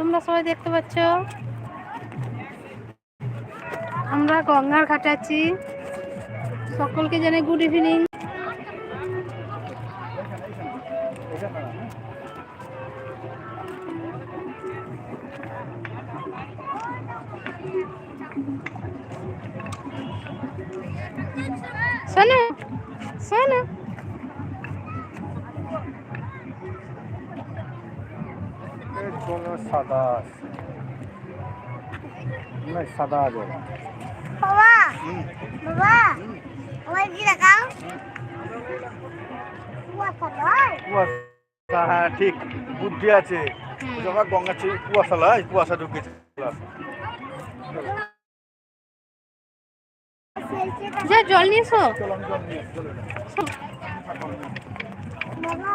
তোমরা সবাই দেখতে পাচ্ছ? আমরা গঙ্গার ঘাটে আছি। সকলকে জানাই গুড ইভিনিং শোনো শোনো কোনো সাদা আছে। না সাদা আছে। বাবা বাবা ওই কি দেখাও? কুয়াশা হ্যাঁ ঠিক বুদ্ধি আছে। যখন গঙ্গা ছিল কুয়াশা লয় কুয়াশা ঢুকেছে যা জল নিয়ে এসো চলো আমি জল নিয়ে আসি, চলো। বাবা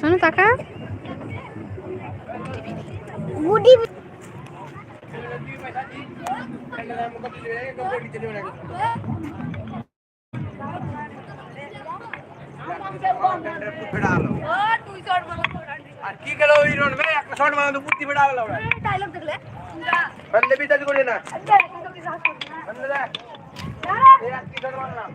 শোনো টাকা গুডি আর কি গেল ওই রোড মে একটা শট মারা তো বুদ্ধি বেড়া গেল ডায়লগ দেখলে? বললে বিতাজ করে না। বললে দে। এই আর কি শট মারলাম।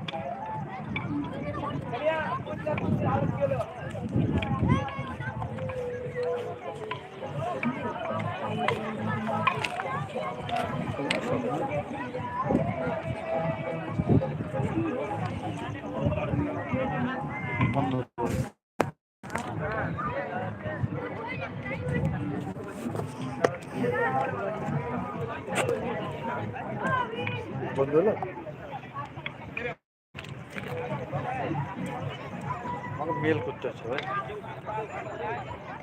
মেল করতে হচ্ছে ভাই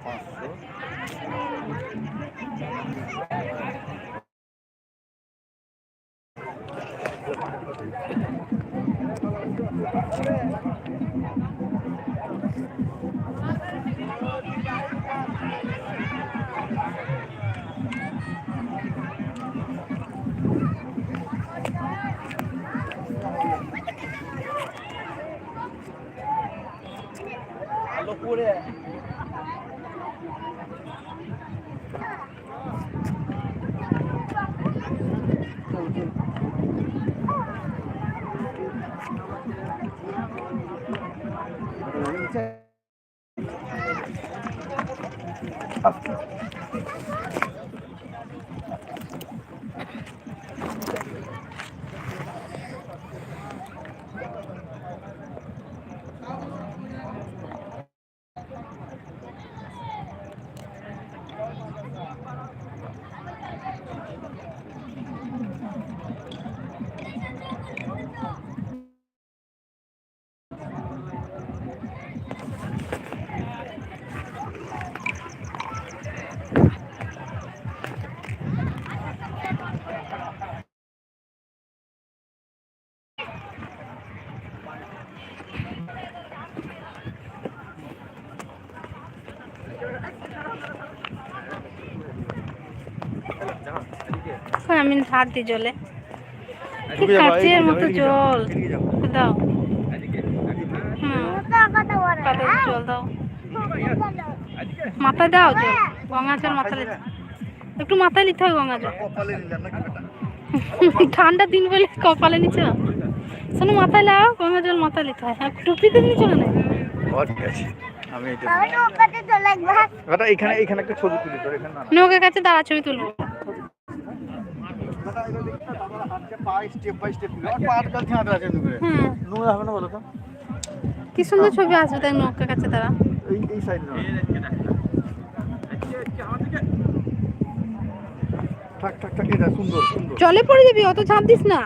পাঁচশো ก็พูดเลยอ่ะ আমি হাত দিই জলে কি কাচের মতো জল। দাও। জল দাও। মাথায় দাও জল। গঙ্গা জল মাথায় একটু মাথায় নিতে হয় গঙ্গা জল? ঠান্ডা দিন বলে কপালে নিচ্ছ শোনো মাথায় লাও গঙ্গা জল মাথায় নিতে হয়। আর টুপিতে না। আমি এটা চলে এখানে এখানে একটা ছবি তুলি তোর এখানে না না। নৌকার কাছে দাঁড়া ছবি তুলবো। পা স্টেপ বাই স্টেপ। আর আছে হবে না বলো তো? কি সুন্দর ছবি আসবে তাই নৌকার কাছে তারা। এই এই সাইড না। থাক থাক থাক এটা সুন্দর সুন্দর। জলে পড়ে যাবি অত ঝাঁপ দিস না।